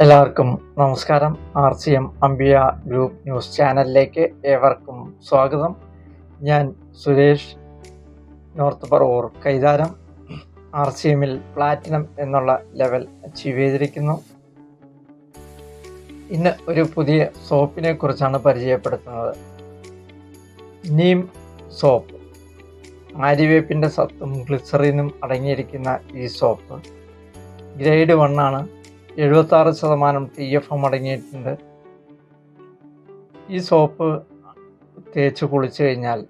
എല്ലാവർക്കും നമസ്കാരം. R C M Ambiya group news ചാനലിലേക്ക് ഏവർക്കും സ്വാഗതം. ഞാൻ Suresh north Paravur Kaitharam. R C എമ്മിൽ പ്ലാറ്റിനം എന്നുള്ള ലെവൽ അച്ചീവ് ചെയ്തിരിക്കുന്നു. ഇന്ന് ഒരു പുതിയ സോപ്പിനെ കുറിച്ചാണ് പരിചയപ്പെടുത്തുന്നത്. നീം സോപ്പ്. ആര്യവേപ്പിന്റെ സത്തും ഗ്ലിസറിനും അടങ്ങിയിരിക്കുന്ന ഈ സോപ്പ്. ഗ്രേഡ് വണ്ണാണ് എഴുപത്താറ് ശതമാനം ടി എഫ് എം അടങ്ങിയിട്ടുണ്ട്. ഈ സോപ്പ് തേച്ച് കുളിച്ചു കഴിഞ്ഞാൽ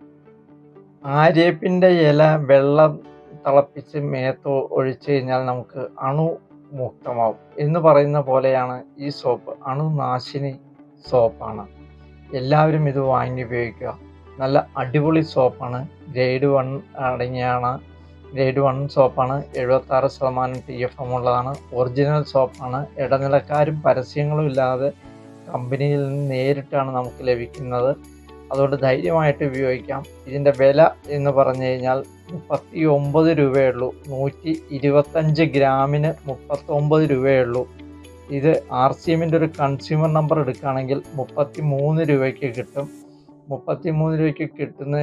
ആര്യപ്പിന്റെ ഇല വെള്ളം തിളപ്പിച്ച് മേത്ത് ഒഴിച്ചു കഴിഞ്ഞാൽ നമുക്ക് അണു മുക്തമാവും. എന്ന് പറയുന്ന പോലെയാണ് ഈ സോപ്പ്. അണുനാശിനി സോപ്പാണ്. എല്ലാവരും ഇത് വാങ്ങി ഉപയോഗിക്കുക. നല്ല അടിപൊളി സോപ്പാണ്. ഗ്രേഡ് വൺ അടങ്ങിയാണ് ഗ്രേഡ് വൺ സോപ്പാണ്. എഴുപത്താറ് ശതമാനം ടി എഫ് എം ഉള്ളതാണ്. ഒറിജിനൽ സോപ്പാണ്. ഇടനിലക്കാരും പരസ്യങ്ങളും ഇല്ലാതെ കമ്പനിയിൽ നിന്ന് നേരിട്ടാണ് നമുക്ക് ലഭിക്കുന്നത്. അതുകൊണ്ട് ധൈര്യമായിട്ട് ഉപയോഗിക്കാം. ഇതിന്റെ വില എന്ന് പറഞ്ഞു കഴിഞ്ഞാൽ മുപ്പത്തി ഒമ്പത് രൂപയുള്ളൂ. നൂറ്റി ഇരുപത്തഞ്ച് ഗ്രാമിന് മുപ്പത്തൊമ്പത് രൂപയുള്ളൂ. ഇത് ആർ സി എമ്മിന്റെ ഒരു കൺസ്യൂമർ നമ്പർ എടുക്കുകയാണെങ്കിൽ മുപ്പത്തി മൂന്ന് രൂപയ്ക്ക് കിട്ടും. മുപ്പത്തി മൂന്ന് രൂപയ്ക്ക് കിട്ടുന്ന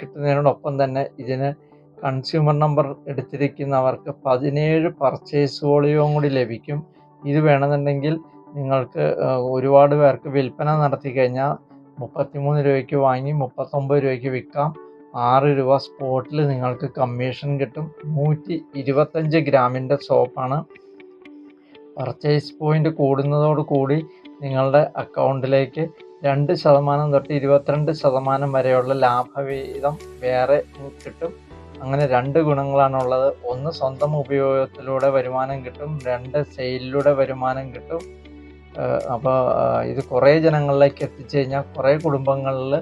കിട്ടുന്നതിനോടൊപ്പം തന്നെ ഇതിന് കൺസ്യൂമർ നമ്പർ എടുത്തിരിക്കുന്നവർക്ക് പതിനേഴ് പർച്ചേസ് വോളിയവും കൂടി ലഭിക്കും. ഇത് വേണമെന്നുണ്ടെങ്കിൽ നിങ്ങൾക്ക് ഒരുപാട് പേർക്ക് വിൽപ്പന നടത്തി കഴിഞ്ഞാൽ മുപ്പത്തിമൂന്ന് രൂപയ്ക്ക് വാങ്ങി മുപ്പത്തൊമ്പത് രൂപയ്ക്ക് വിൽക്കാം. ആറ് രൂപ സ്പോട്ടിൽ നിങ്ങൾക്ക് കമ്മീഷൻ കിട്ടും. നൂറ്റി ഇരുപത്തഞ്ച് ഗ്രാമിന്റെ സോപ്പാണ് പർച്ചേസ് പോയിന്റ് കൂടുന്നതോട് കൂടി നിങ്ങളുടെ അക്കൗണ്ടിലേക്ക് രണ്ട് ശതമാനം തൊട്ട് ഇരുപത്തിരണ്ട് ശതമാനം വരെയുള്ള ലാഭവിഹിതം വേറെ കിട്ടും. അങ്ങനെ രണ്ട് ഗുണങ്ങളാണുള്ളത്. ഒന്ന് സ്വന്തം ഉപയോഗത്തിലൂടെ വരുമാനം കിട്ടും. രണ്ട് സെയിലിലൂടെ വരുമാനം കിട്ടും. അപ്പോൾ ഇത് കുറേ ജനങ്ങളിലേക്ക് എത്തിച്ചു കഴിഞ്ഞാൽ കുറേ കുടുംബങ്ങളിൽ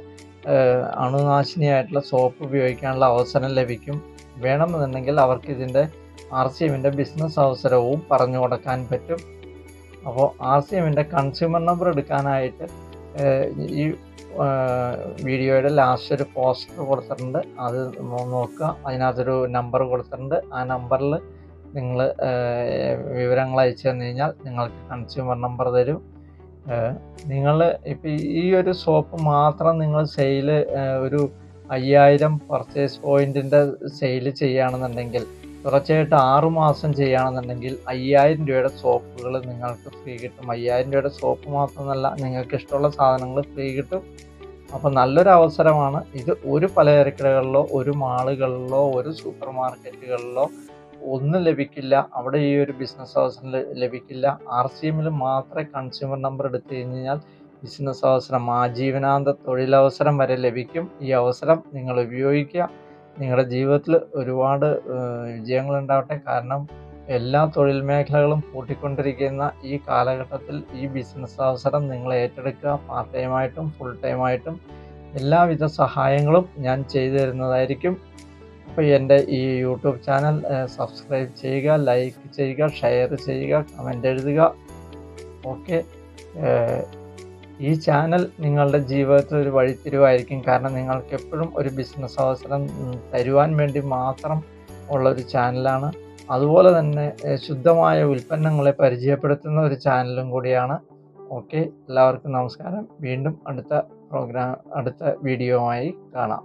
അണുനാശിനിയായിട്ടുള്ള സോപ്പ് ഉപയോഗിക്കാനുള്ള അവസരം ലഭിക്കും. വേണമെന്നുണ്ടെങ്കിൽ അവർക്ക് ഇതിന്റെ ആർ സി എമ്മിന്റെ ബിസിനസ് അവസരവും പറഞ്ഞു കൊടുക്കാൻ പറ്റും. അപ്പോൾ ആർ സി എമ്മിന്റെ കൺസ്യൂമർ നമ്പർ എടുക്കാനായിട്ട് ഈ വീഡിയോയുടെ ലാസ്റ്റ് ഒരു പോസ്റ്റർ കൊടുത്തിട്ടുണ്ട്. അത് നോക്കുക. അതിനകത്തൊരു നമ്പർ കൊടുത്തിട്ടുണ്ട്. ആ നമ്പറിൽ നിങ്ങൾ വിവരങ്ങൾ അയച്ചു തന്നു കഴിഞ്ഞാൽ നിങ്ങൾക്ക് കൺസ്യൂമർ നമ്പർ തരും. നിങ്ങൾ ഇപ്പം ഈ ഒരു സോപ്പ് മാത്രം നിങ്ങൾ സെയിൽ ഒരു അയ്യായിരം പർച്ചേസ് പോയിന്റിന്റെ സെയിൽ ചെയ്യുകയാണെന്നുണ്ടെങ്കിൽ തുടർച്ചയായിട്ട് ആറുമാസം ചെയ്യുകയാണെന്നുണ്ടെങ്കിൽ അയ്യായിരം രൂപയുടെ സോപ്പുകൾ നിങ്ങൾക്ക് ഫ്രീ കിട്ടും. അയ്യായിരം രൂപയുടെ സോപ്പ് മാത്രമല്ല നിങ്ങൾക്ക് ഇഷ്ടമുള്ള സാധനങ്ങൾ ഫ്രീ കിട്ടും. അപ്പോൾ നല്ലൊരു അവസരമാണ്. ഇത് ഒരു പലചരക്കടകളിലോ ഒരു മാളുകളിലോ ഒരു സൂപ്പർ മാർക്കറ്റുകളിലോ ഒന്നും ലഭിക്കില്ല. അവിടെ ഈ ഒരു ബിസിനസ് അവസരം ലഭിക്കില്ല. ആർ സി എമ്മിൽ മാത്രമേ കൺസ്യൂമർ നമ്പർ എടുത്തു കഴിഞ്ഞാൽ ബിസിനസ് അവസരം ആജീവനാന്ത തൊഴിലവസരം വരെ ലഭിക്കും. ഈ അവസരം നിങ്ങൾ ഉപയോഗിക്കുക. നിങ്ങളുടെ ജീവിതത്തിൽ ഒരുപാട് വിജയങ്ങൾ ഉണ്ടാവട്ടെ കാരണം എല്ലാ തൊഴിൽ മേഖലകളും പൂട്ടിക്കൊണ്ടിരിക്കുന്ന ഈ കാലഘട്ടത്തിൽ ഈ ബിസിനസ് അവസരം നിങ്ങൾ ഏറ്റെടുക്കുക പാർട്ട് ടൈമായിട്ടും ഫുൾ ടൈമായിട്ടും എല്ലാവിധ സഹായങ്ങളും ഞാൻ ചെയ്തു തരുന്നതായിരിക്കും. അപ്പോൾ എന്റെ ഈ യൂട്യൂബ് ചാനൽ സബ്സ്ക്രൈബ് ചെയ്യുക ലൈക്ക് ചെയ്യുക ഷെയർ ചെയ്യുക കമന്റ് എഴുതുക. ഓക്കെ. ഈ ചാനൽ നിങ്ങളുടെ ജീവിതത്തിൽ ഒരു വഴിത്തിരിവായിരിക്കും. കാരണം നിങ്ങൾക്ക് എപ്പോഴും ഒരു ബിസിനസ് അവസരം തരുവാൻ വേണ്ടി മാത്രം ഉള്ള ഒരു ചാനലാണ് അതുപോലെ തന്നെ ശുദ്ധമായ ഉൽപ്പന്നങ്ങളെ പരിചയപ്പെടുത്തുന്ന ഒരു ചാനലും കൂടിയാണ്. ഓക്കെ എല്ലാവർക്കും നമസ്കാരം. വീണ്ടും അടുത്ത പ്രോഗ്രാം അടുത്ത വീഡിയോയുമായി കാണാം.